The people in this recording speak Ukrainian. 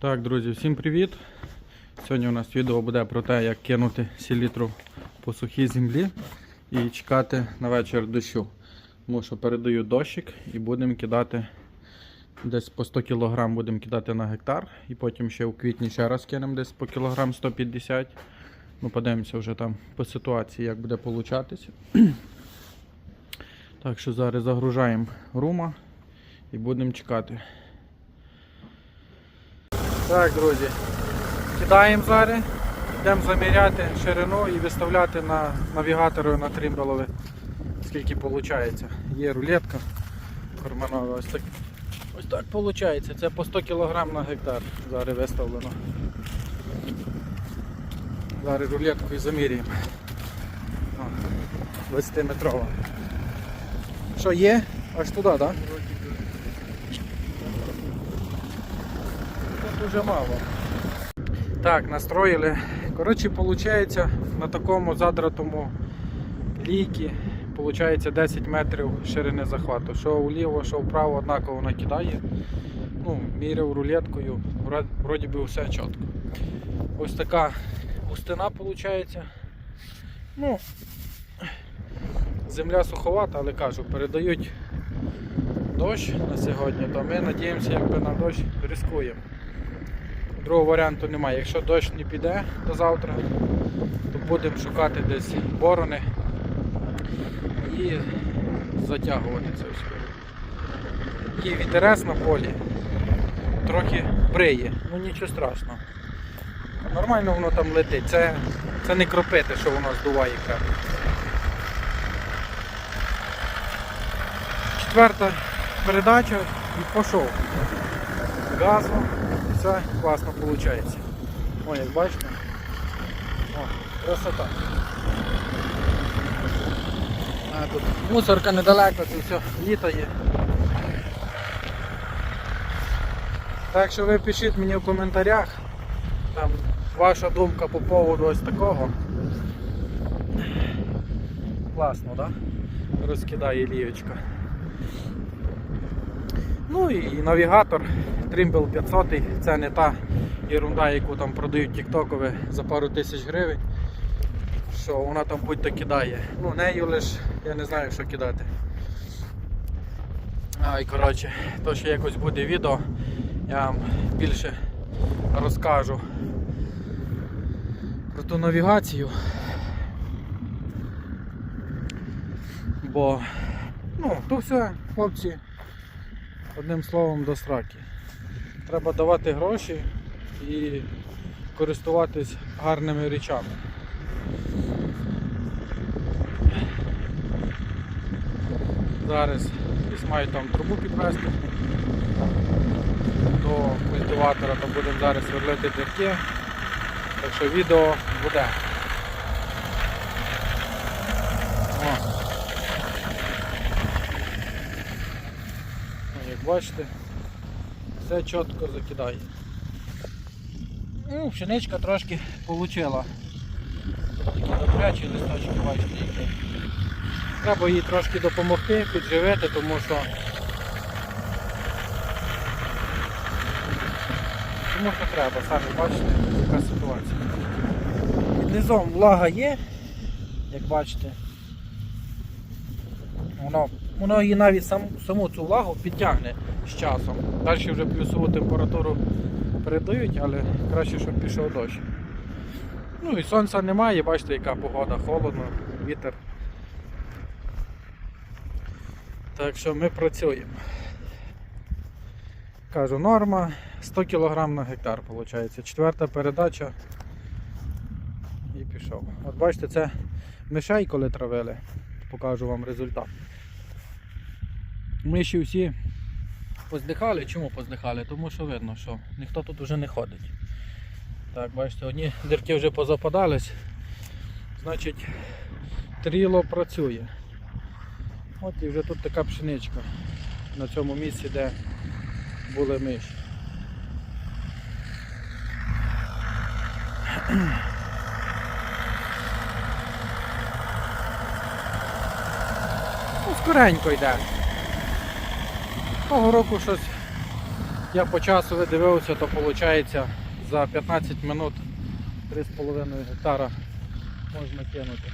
Так, друзі, всім привіт! Сьогодні у нас відео буде про те, як кинути селітру по сухій землі і чекати на вечір дощу. Тому що передаю дощик і будемо кидати десь по 100 кг будемо кидати на гектар. І потім ще у квітні ще раз кинемо десь по кілограм 150 Ну, подивимося вже там по ситуації, як буде получатися. Так що зараз загружаємо рума і будемо чекати. Так, друзі, кидаємо зараз, йдемо заміряти ширину і виставляти на навігатору на тримбелове, скільки виходить. Є рулетка карманова, ось так. Ось так виходить. Це по 100 кг на гектар зараз виставлено. Зараз рулетку і заміряємо. 20 метрова. Що є? Аж туди, так? Да? Тут дуже мало. Так, настроїли. Коротше, виходить, на такому задратому лійці виходить 10 метрів ширини захвату. Що вліво, що вправо однаково накидає. Ну, міряв рулеткою, вроді би все чітко. Ось така густина виходить. Ну, земля суховата, але кажу, передають дощ на сьогодні, то ми надіємося якби на дощ рискуємо. Другого варіанту немає. Якщо дощ не піде до завтра, то будемо шукати десь борони і затягувати це все. Є вітерець на полі, трохи бриє, ну нічого страшного. Нормально воно там летить, це, це не кропити, що воно здуває крапку. Четверта передача і пішов. Газом, все класно виходить. Ой, як бачите. О, красота. А, тут мусорка недалеко, це все літо є. Так що ви пишіть мені в коментарях там ваша думка по поводу ось такого. Класно, так? Да? Розкидає лієчка. Ну і навігатор Trimble 500 це не та ерунда, яку там продають тіктокові за пару тисяч гривень. Що вона там будь-то кидає. Ну нею лиш я не знаю що кидати. А і коротше, то ще якось буде відео, я вам більше розкажу про ту навігацію. Бо ну, то все, хлопці. Одним словом до сраки. Треба давати гроші і користуватись гарними речами. Зараз десь маю там трубу підвести до культиватора, то будемо зараз сверлити дірки. Так що відео буде. О. Ну, Як бачите, все чітко закидає. Ну, пшеничка трошки. Такі добрячі листочки, бачите, які. Треба їй трошки допомогти, підживити, тому що тому що треба, самі бачите, яка ситуація. Під низом влага є, як бачите. Воно, воно її навіть сам, саму цю влагу підтягне з часом. Далі вже плюсову температуру передають, але краще, щоб пішов дощ. Ну і сонця немає, бачите, яка погода, холодно, вітер. Так що ми працюємо. Кажу, норма 100 кг на гектар виходить. Четверта передача і пішов. От бачите, це мишей, коли травили, покажу вам результат. Миші всі поздихали. Чому поздихали? Тому що видно, що ніхто тут вже не ходить. Так, бачите, одні дірки вже позападались, значить тріло працює. От і вже тут така пшеничка на цьому місці, де були миші. Скоренько йде. Того року щось я по часу видивився, то виходить за 15 минут 3,5 гектара можна кинути.